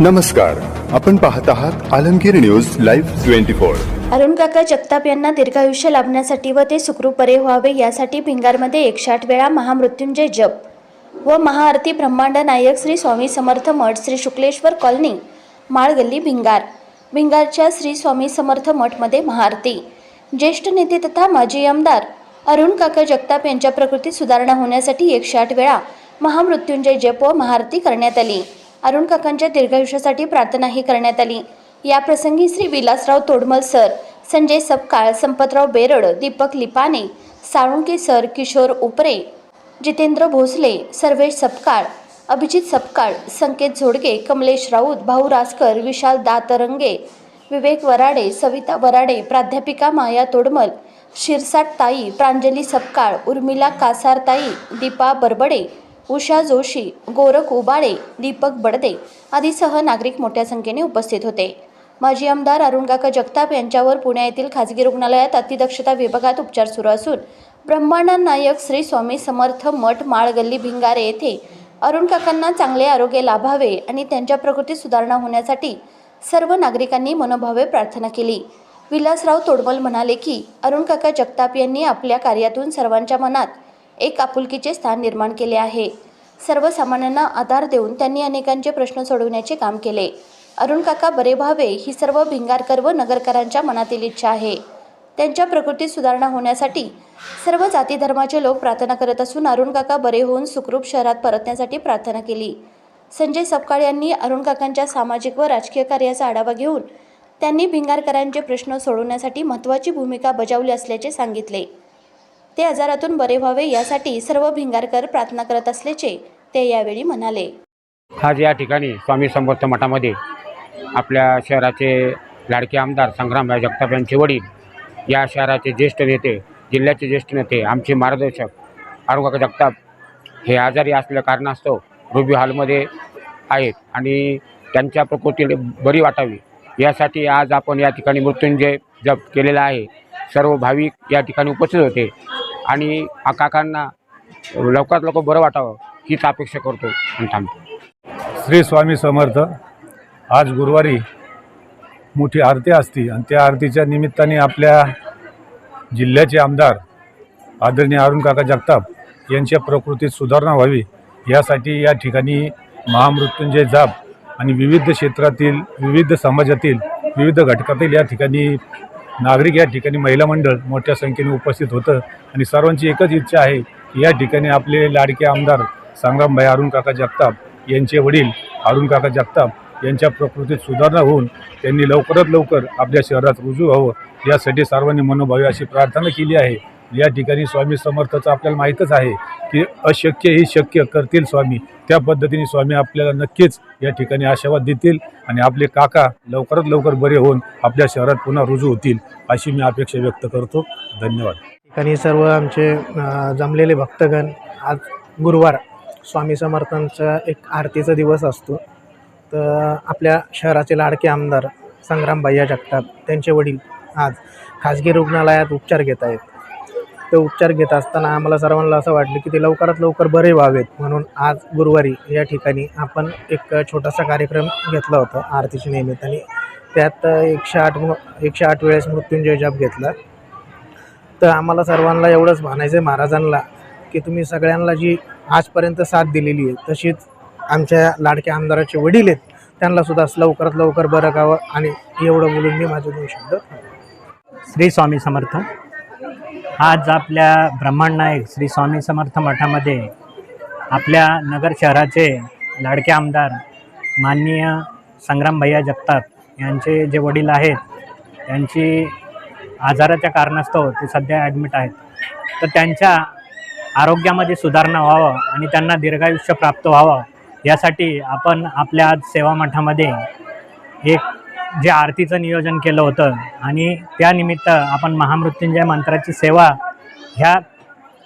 नमस्कार. आपण पाहत आहात Alamgir news live twenty four. Arun काका जगताप यांना दीर्घायुष्य लाभण्यासाठी व ते सुखरूप बरे व्हावे यासाठी भिंगारमध्ये एकशे आठ वेळा महामृत्युंजय जप. व महाआरती ब्रह्मांड नायक श्री स्वामी समर्थ मठ श्री शुक्लेश्वर कॉलनी माळगल्ली भिंगार. भिंगारच्या श्री स्वामी समर्थ मठमध्ये महाआरती. ज्येष्ठ नेते तथा माजी आमदार अरुण काका जगताप यांच्या प्रकृतीत सुधारणा होण्यासाठी एकशे आठ वेळा महामृत्युंजय जप व महाआरती करण्यात आली. अरुण काकांच्या दीर्घायुष्यासाठी प्रार्थनाही करण्यात आली. या प्रसंगी श्री विलासराव तोडमल सर संजय सपकाळ संपतराव बेरड दीपक लिपाने साळुंके सर किशोर उपरे जितेंद्र भोसले सर्वेश सपकाळ अभिजित सपकाळ संकेत झोडगे कमलेश राऊत भाऊ रासकर विशाल दातरंगे विवेक वराडे सविता वराडे प्राध्यापिका माया तोडमल शिरसाट ताई प्रांजली सपकाळ उर्मिला कासारताई दीपा बरबडे उषा जोशी गोरख उबाळे दीपक बडदे आदीसह नागरिक मोठ्या संख्येने उपस्थित होते. माजी आमदार अरुणकाका जगताप यांच्यावर पुणे येथील खाजगी रुग्णालयात अतिदक्षता विभागात उपचार सुरू असून ब्रह्मानंद नायक श्री स्वामी समर्थ मठ माळगल्ली भिंगारे येथे अरुण काकांना चांगले आरोग्य लाभावे आणि त्यांच्या प्रकृतीत सुधारणा होण्यासाठी सर्व नागरिकांनी मनोभावे प्रार्थना केली. विलासराव तोडमल म्हणाले की अरुण काका जगताप यांनी आपल्या कार्यातून सर्वांच्या मनात एक आपुलकीचे स्थान निर्माण केले आहे. सर्वसामान्यांना आधार देऊन त्यांनी अनेकांचे प्रश्न सोडवण्याचे काम केले. अरुण काका बरे व्हावे ही सर्व भिंगारकर व नगरकरांच्या मनातील इच्छा आहे. त्यांच्या प्रकृतीत सुधारणा होण्यासाठी सर्व जाती धर्माचे लोक प्रार्थना करत असून अरुण काका बरे होऊन सुखरूप शहरात परतण्यासाठी प्रार्थना केली. संजय सपकाळ यांनी अरुण काकांच्या सामाजिक व राजकीय कार्याचा आढावा घेऊन त्यांनी भिंगारकरांचे प्रश्न सोडवण्यासाठी महत्त्वाची भूमिका बजावली असल्याचे सांगितले. ते आजारातून बरे व्हावे यासाठी सर्व भिंगारकर प्रार्थना करत असल्याचे ते यावेळी म्हणाले. आज या ठिकाणी स्वामी समर्थ मठामध्ये आपल्या शहराचे लाडके आमदार संग्रामराव जगताप यांचे वडील या शहराचे ज्येष्ठ नेते जिल्ह्याचे ज्येष्ठ नेते आमचे मार्गदर्शक आरोग्य जगताप हे आजारी असल्या कारणास्तव रुबी हॉलमध्ये आहेत आणि त्यांच्या प्रकृती बरी वाटावी. यासाठी आज आपण या ठिकाणी मृत्युंजय जप केलेला आहे. सर्व भाविक या ठिकाणी उपस्थित होते. आणि काकांना लवकरात लवकर बरं वाटावं हीच अपेक्षा करतो आणि थांबतो. श्री स्वामी समर्थ आज गुरुवारी मोठी आरती असती आणि त्या आरतीच्या निमित्ताने आपल्या जिल्ह्याचे आमदार आदरणीय अरुण काका जगताप यांच्या प्रकृतीत सुधारणा व्हावी यासाठी या ठिकाणी महामृत्युंजय जाप आणि विविध क्षेत्रातील विविध समाजातील विविध घटकातील या ठिकाणी नागरिक या ठिकाणी महिला मंडळ मोठ्या संख्येने उपस्थित होतं आणि सर्वांची एकच इच्छा आहे की या ठिकाणी आपले लाडके आमदार संग्रामभाई अरुण काका जगताप यांचे वडील अरुण काका जगताप यांच्या प्रकृतीत सुधारणा होऊन त्यांनी लवकरात लवकर आपल्या शहरात रुजू व्हावं. यासाठी सर्वांनी मनोभावी अशी प्रार्थना केली आहे. या ठिकाणी स्वामी समर्थाचं आपल्याला माहीतच आहे की अशक्य ही शक्य करतील स्वामी. त्या पद्धतीने स्वामी आपल्याला नक्कीच या ठिकाणी आशावाद देतील आणि आपले काका लवकरात लवकर बरे होऊन आपल्या शहरात पुन्हा रुजू होतील अशी मी अपेक्षा व्यक्त करतो. धन्यवाद. ठिकाणी सर्व आमचे जमलेले भक्तगण आज गुरुवार स्वामी समर्थांचा एक आरतीचा दिवस असतो. तर आपल्या शहराचे लाडके आमदार संग्राम भैया जगताप त्यांचे वडील आज खाजगी रुग्णालयात उपचार घेत आहेत. ते उपचार घेत असताना आम्हाला सर्वांना असं वाटलं की ते लवकरात लवकर बरे व्हावेत. म्हणून आज गुरुवारी या ठिकाणी आपण एक छोटासा कार्यक्रम घेतला होता आरतीच्या निमित्ताने. त्यात एकशे आठ एकशे आठ वेळेस मृत्युंजय जप घेतला. तर आम्हाला सर्वांना एवढंच म्हणायचं आहे महाराजांना की तुम्ही सगळ्यांना जी आजपर्यंत साथ दिलेली आहे तशीच आमच्या लाडक्या आमदाराचे वडील आहेत त्यांना सुद्धा लवकरात लवकर बरं गावं आणि एवढं बोलून मी माझे दोन शब्द श्री स्वामी समर्थ. आज आपल्या ब्रह्मांड नायक श्री स्वामी समर्थ मठामध्ये आपल्या नगर शहराचे लाडके आमदार माननीय संग्राम भैया जगताप यांचे जे वडील आहेत त्यांची आजाराच्या कारणास्तव ते सध्या ॲडमिट आहेत. तर त्यांच्या आरोग्यामध्ये सुधारणा व्हावं आणि त्यांना दीर्घायुष्य प्राप्त व्हावं यासाठी आपण आपल्या आज सेवा मठामध्ये एक जे आरतीचं नियोजन केलं होतं आणि त्यानिमित्त आपण महामृत्युंजय मंत्राची सेवा ह्या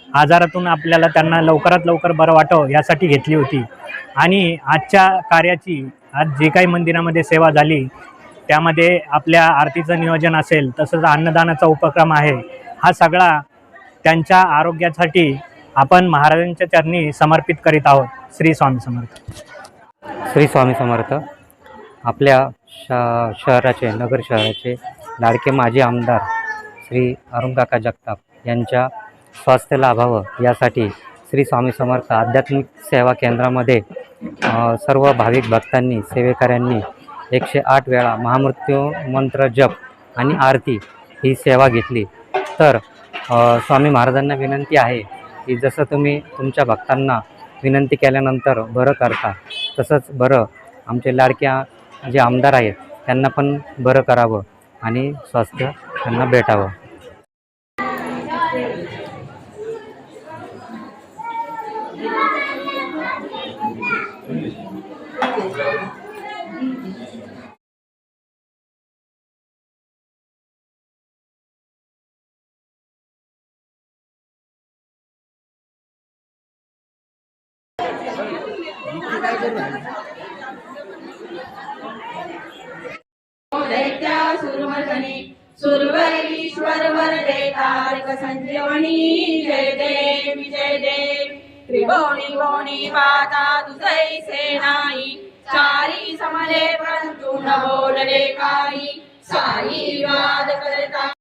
आजारातून आपल्याला त्यांना लवकरात लवकर बरं वाटावं यासाठी घेतली होती. आणि आजच्या कार्याची आज जे काही मंदिरामध्ये सेवा झाली त्यामध्ये आपल्या आरतीचं नियोजन असेल तसंच अन्नदानाचा उपक्रम आहे हा सगळा त्यांच्या आरोग्यासाठी आपण महाराजांच्या चरणी समर्पित करीत आहोत. श्री स्वामी समर्थ. श्री स्वामी समर्थ. आपल्या शा शहराचे नगर शहराचे लाडके माजी आमदार श्री अरुणकाका जगताप यांच्या स्वास्थ्य लाभावं यासाठी श्री स्वामी समर्थ आध्यात्मिक सेवा केंद्रामध्ये सर्व भाविक भक्तांनी सेवेकऱ्यांनी एकशे आठ वेळा महामृत्यू मंत्र जप आणि आरती ही सेवा घेतली. तर स्वामी महाराजांना विनंती आहे की जसं तुम्ही तुमच्या भक्तांना विनंती केल्यानंतर बरं करता तसंच बरं आमचे लाडक्या जे आमदार आहेत त्यांना पण बरं करावं आणि स्वास्थ्य त्यांना भेटावं. दैत्यासुरमर्दने सुरवरीश्वर वरदे तारक संजीवनी जय देवी जय देवी। त्रिभुवनी भुवनी पाता तुझै सेनाई चारी समले परंतु न बोलले काही साई वाद करता